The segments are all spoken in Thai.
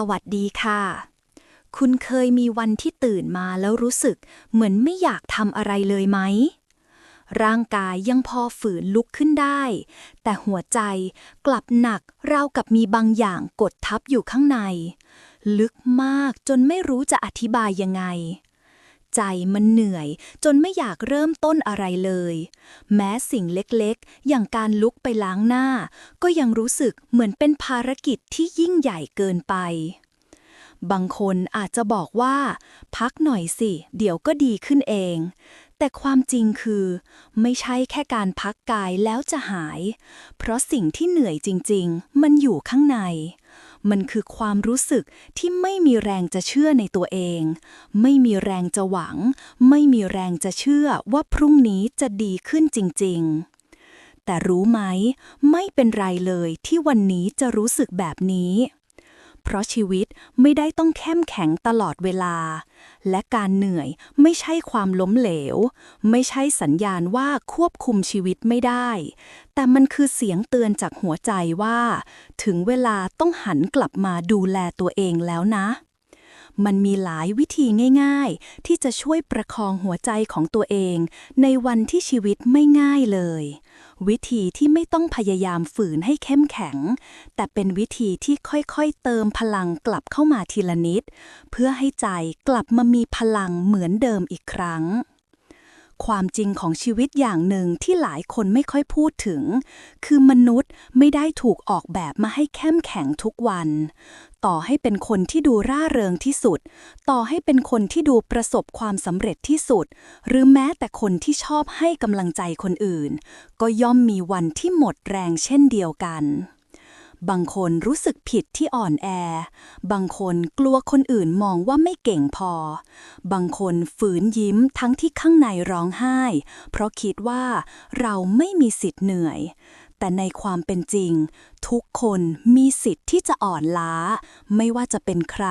สวัสดีค่ะ คุณเคยมีวันที่ตื่นมาแล้วรู้สึก เหมือนไม่อยากทำอะไรเลยไหม ร่างกายยังพอฝืนลุกขึ้นได้ แต่หัวใจกลับหนักราวกับมีบางอย่างกดทับอยู่ข้างใน ลึกมากจนไม่รู้จะอธิบายยังไง ใจมันเหนื่อย จนไม่อยากเริ่มต้นอะไรเลย แม้สิ่งเล็กๆ อย่างการลุกไปล้างหน้า ก็ยังรู้สึกเหมือนเป็นภารกิจที่ยิ่งใหญ่เกินไป บางคนอาจจะบอกว่า พักหน่อยสิ เดี๋ยวก็ดีขึ้นเอง แต่ความจริงคือ ไม่ใช่แค่การพักกายแล้วจะหาย เพราะสิ่งที่เหนื่อยจริง ๆ มันอยู่ข้างใน มันคือความรู้สึกที่ไม่มีแรงจะเชื่อในตัวเอง ไม่มีแรงจะหวัง ไม่มีแรงจะเชื่อว่าพรุ่งนี้จะดีขึ้นจริง ๆ แต่รู้ไหม ไม่เป็นไรเลยที่วันนี้จะรู้สึกแบบนี้ เพราะชีวิตไม่ได้ต้องเข้มแข็งตลอดเวลา และการเหนื่อยไม่ใช่ความล้มเหลว ไม่ใช่สัญญาณว่าควบคุมชีวิตไม่ได้ แต่มันคือเสียงเตือนจากหัวใจว่า ถึงเวลาต้องหันกลับมาดูแลตัวเองแล้วนะ มันมีหลายวิธีง่าย ๆ ที่จะช่วยประคองหัวใจของตัวเอง ในวันที่ชีวิตไม่ง่ายเลย วิธีที่ไม่ต้องพยายามฝืนให้เข้มแข็ง แต่เป็นวิธีที่ค่อยๆเติมพลังกลับเข้ามาทีละนิด เพื่อให้ใจกลับมามีพลังเหมือนเดิมอีกครั้ง ความจริงของชีวิตอย่างหนึ่งที่หลายคนไม่ค่อยพูดถึง คือมนุษย์ไม่ได้ถูกออกแบบมาให้เข้มแข็งทุกวัน ต่อให้เป็นคนที่ดูร่าเริงที่สุด ต่อให้เป็นคนที่ดูประสบความสำเร็จที่สุด หรือแม้แต่คนที่ชอบให้กำลังใจคนอื่น ก็ย่อมมีวันที่หมดแรงเช่นเดียวกัน บางคนรู้สึกผิดที่อ่อนแอ บางคนกลัวคนอื่นมองว่าไม่เก่งพอ บางคนฝืนยิ้มทั้งที่ข้างในร้องไห้ เพราะคิดว่าเราไม่มีสิทธิ์เหนื่อย แต่ในความเป็นจริง ทุกคนมีสิทธิ์ที่จะอ่อนล้า ไม่ว่าจะเป็นใคร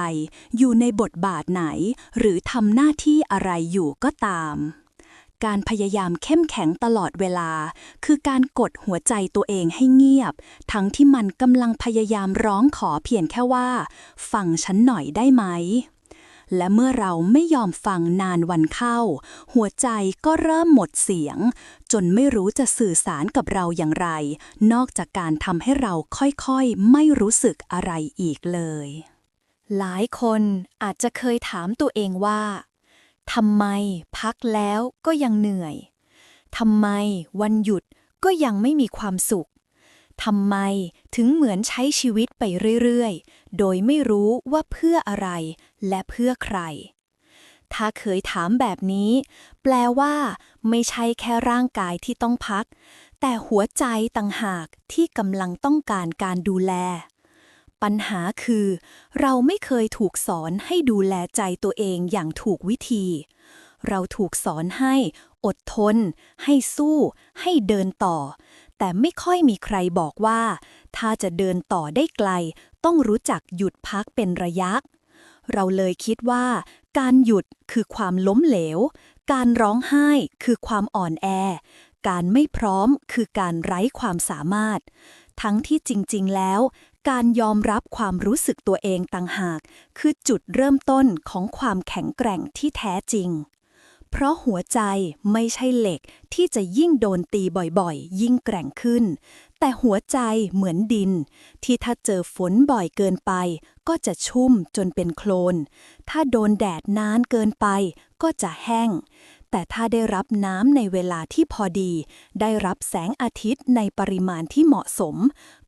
อยู่ในบทบาทไหน หรือทำหน้าที่อะไรอยู่ก็ตาม การพยายามเข้มแข็งตลอดเวลา คือการกดหัวใจตัวเองให้เงียบ ทั้งที่มันกำลังพยายามร้องขอเพียงแค่ว่า ฟังฉันหน่อยได้ไหม และเมื่อเราไม่ยอมฟังนานวันเข้า หัวใจก็เริ่มหมดเสียง จนไม่รู้จะสื่อสารกับเราอย่างไร นอกจากการทำให้เราค่อยๆ ไม่รู้สึกอะไรอีกเลยหลายคนอาจจะเคยถามตัวเองว่า ทำไมพักแล้วก็ยังเหนื่อยทำไมวันหยุดก็ยังไม่มีความสุขทำไมถึงเหมือนใช้ชีวิตไปเรื่อยๆ โดยไม่รู้ว่าเพื่ออะไรและเพื่อใคร ถ้าเคยถามแบบนี้ แปลว่า ไม่ใช่แค่ร่างกายที่ต้องพัก แต่หัวใจต่างหากที่กำลังต้องการการดูแล ปัญหาคือ เราไม่เคยถูกสอนให้ดูแลใจตัวเองอย่างถูกวิธี เราถูกสอนให้อดทน ให้สู้ ให้เดินต่อ แต่ไม่ค่อยมีใครบอกว่า ถ้าจะเดินต่อได้ไกล ต้องรู้จักหยุดพักเป็นระยะ เราเลยคิดว่า การหยุดคือความล้มเหลว การร้องไห้คือความอ่อนแอ การไม่พร้อมคือการไร้ความสามารถ ทั้งที่จริง ๆ แล้ว การยอมรับความรู้สึกตัวเองต่างหาก คือจุดเริ่มต้นของความแข็งแกร่งที่แท้จริง เพราะหัวใจไม่ใช่เหล็กที่จะยิ่งโดนตีบ่อยๆ ยิ่งแกร่งขึ้น แต่หัวใจเหมือนดิน ที่ถ้าเจอฝนบ่อยเกินไป ก็จะชุ่มจนเป็นโคลน ถ้าโดนแดดนานเกินไป ก็จะแห้ง แต่ถ้าได้รับน้ำในเวลาที่พอดี ได้รับแสงอาทิตย์ในปริมาณที่เหมาะสม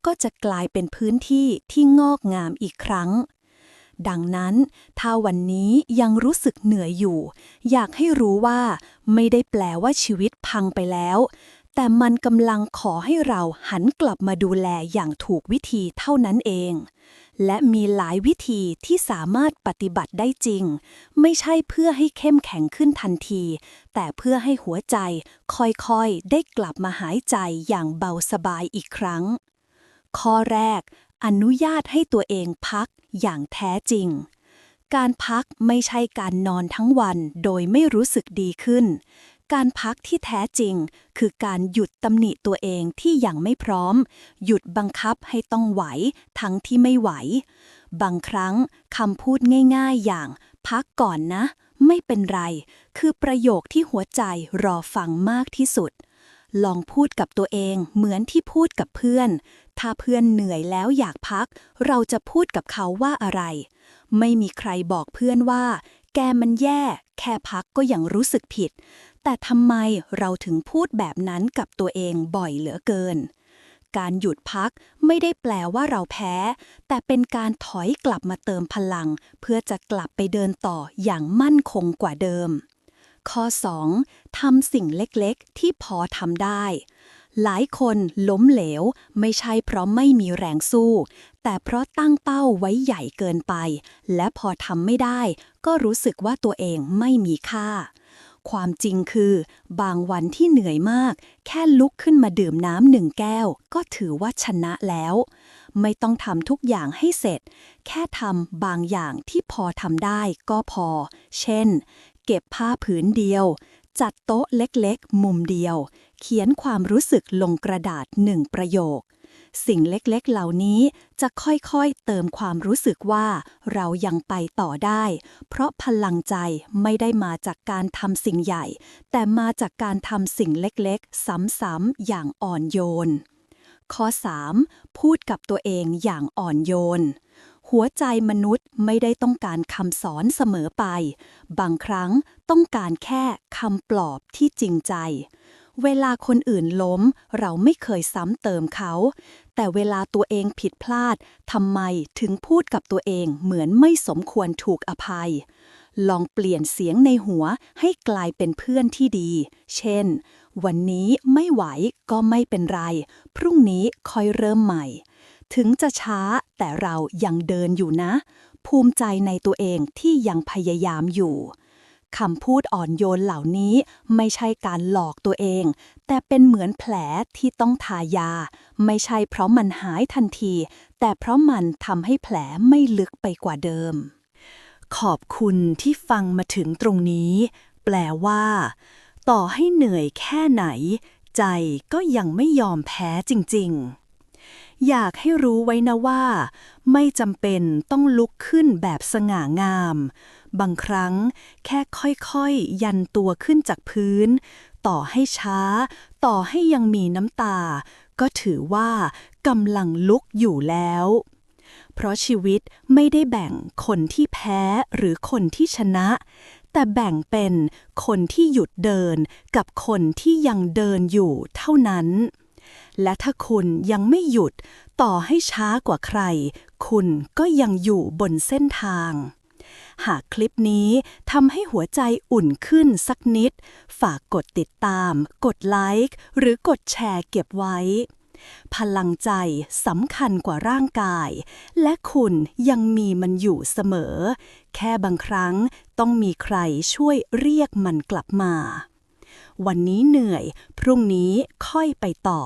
ก็จะกลายเป็นพื้นที่ที่งอกงามอีกครั้ง ดังนั้น ถ้าวันนี้ยังรู้สึกเหนื่อยอยู่ อยากให้รู้ว่า ไม่ได้แปลว่าชีวิตพังไปแล้ว แต่มันกำลังขอให้เราหันกลับมาดูแลอย่างถูกวิธีเท่านั้นเอง และมีหลายวิธีที่สามารถปฏิบัติได้จริง ไม่ใช่เพื่อให้เข้มแข็งขึ้นทันที แต่เพื่อให้หัวใจค่อยๆ ได้กลับมาหายใจอย่างเบาสบายอีกครั้ง ข้อแรก อนุญาตให้ตัวเองพักอย่างแท้จริง การพักไม่ใช่การนอนทั้งวันโดยไม่รู้สึกดีขึ้น การพักที่แท้จริง คือการหยุดตำหนิตัวเองที่ยังไม่พร้อม หยุดบังคับให้ต้องไหว ทั้งที่ไม่ไหว บางครั้งคำพูดง่ายๆอย่างพักก่อนนะ ไม่เป็นไร คือประโยคที่หัวใจรอฟังมากที่สุด ลองพูดกับตัวเองเหมือนที่พูดกับเพื่อน ถ้าเพื่อนเหนื่อยแล้วอยากพัก เราจะพูดกับเขาว่าอะไร ไม่มีใครบอกเพื่อนว่า แกมันแย่ แค่พักก็ยังรู้สึกผิด แต่ทำไมเราถึงพูดแบบนั้นกับตัวเองบ่อยเหลือเกิน การหยุดพักไม่ได้แปลว่าเราแพ้ แต่เป็นการถอยกลับมาเติมพลัง เพื่อจะกลับไปเดินต่ออย่างมั่นคงกว่าเดิม ข้อ 2. ทำสิ่งเล็กๆ ที่พอทำได้ หลายคนล้มเหลว ไม่ใช่เพราะไม่มีแรงสู้ แต่เพราะตั้งเป้าไว้ใหญ่เกินไป และพอทำไม่ได้ ก็รู้สึกว่าตัวเองไม่มีค่า ความจริงคือ บางวันที่เหนื่อยมาก แค่ลุกขึ้นมาดื่มน้ำหนึ่งแก้ว ก็ถือว่าชนะแล้ว ไม่ต้องทำทุกอย่างให้เสร็จ แค่ทำบางอย่างที่พอทำได้ก็พอ เช่น เก็บผ้าผืนเดียวจัดโต๊ะเล็กๆ มุมเดียว เขียนความรู้สึกลงกระดาษหนึ่งประโยค สิ่งเล็กๆเหล่านี้จะค่อยๆเติมความรู้สึกว่าเรายังไปต่อได้ เพราะพลังใจไม่ได้มาจากการทำสิ่งใหญ่ แต่มาจากการทำสิ่งเล็กๆ ซ้ำๆอย่างอ่อนโยน ข้อ 3. พูดกับตัวเองอย่างอ่อนโยนหัวใจมนุษย์ไม่ได้ต้องการคำสอนเสมอไป บางครั้งต้องการแค่คำปลอบที่จริงใจ เวลาคนอื่นล้ม เราไม่เคยซ้ำเติมเขา แต่เวลาตัวเองผิดพลาดทำไมถึงพูดกับตัวเองเหมือนไม่สมควรถูกอภัย ลองเปลี่ยนเสียงในหัวให้กลายเป็นเพื่อนที่ดี เช่น วันนี้ไม่ไหวก็ไม่เป็นไร พรุ่งนี้ค่อยเริ่มใหม่ ถึงจะช้าแต่เรายังเดินอยู่นะ ภูมิใจในตัวเองที่ยังพยายามอยู่ คำพูดอ่อนโยนเหล่านี้ไม่ใช่การหลอกตัวเอง แต่เป็นเหมือนแผลที่ต้องทายา ไม่ใช่เพราะมันหายทันที แต่เพราะมันทำให้แผลไม่ลึกไปกว่าเดิม ขอบคุณที่ฟังมาถึงตรงนี้ แปลว่า ต่อให้เหนื่อยแค่ไหน ใจก็ยังไม่ยอมแพ้จริง ๆอยากให้รู้ไว้นะว่า ไม่จำเป็นต้องลุกขึ้นแบบสง่างาม บางครั้งแค่ค่อยๆ ยันตัวขึ้นจากพื้น ต่อให้ช้า ต่อให้ยังมีน้ำตา ก็ถือว่ากำลังลุกอยู่แล้ว เพราะชีวิตไม่ได้แบ่งคนที่แพ้หรือคนที่ชนะ แต่แบ่งเป็นคนที่หยุดเดินกับคนที่ยังเดินอยู่เท่านั้น และถ้าคุณยังไม่หยุดต่อให้ช้ากว่าใคร คุณก็ยังอยู่บนเส้นทาง หากคลิปนี้ทำให้หัวใจอุ่นขึ้นสักนิด ฝากกดติดตาม กดไลค์ หรือกดแชร์เก็บไว้ พลังใจสำคัญกว่าร่างกาย และคุณยังมีมันอยู่เสมอ แค่บางครั้งต้องมีใครช่วยเรียกมันกลับมา วันนี้เหนื่อย พรุ่งนี้ค่อยไปต่อ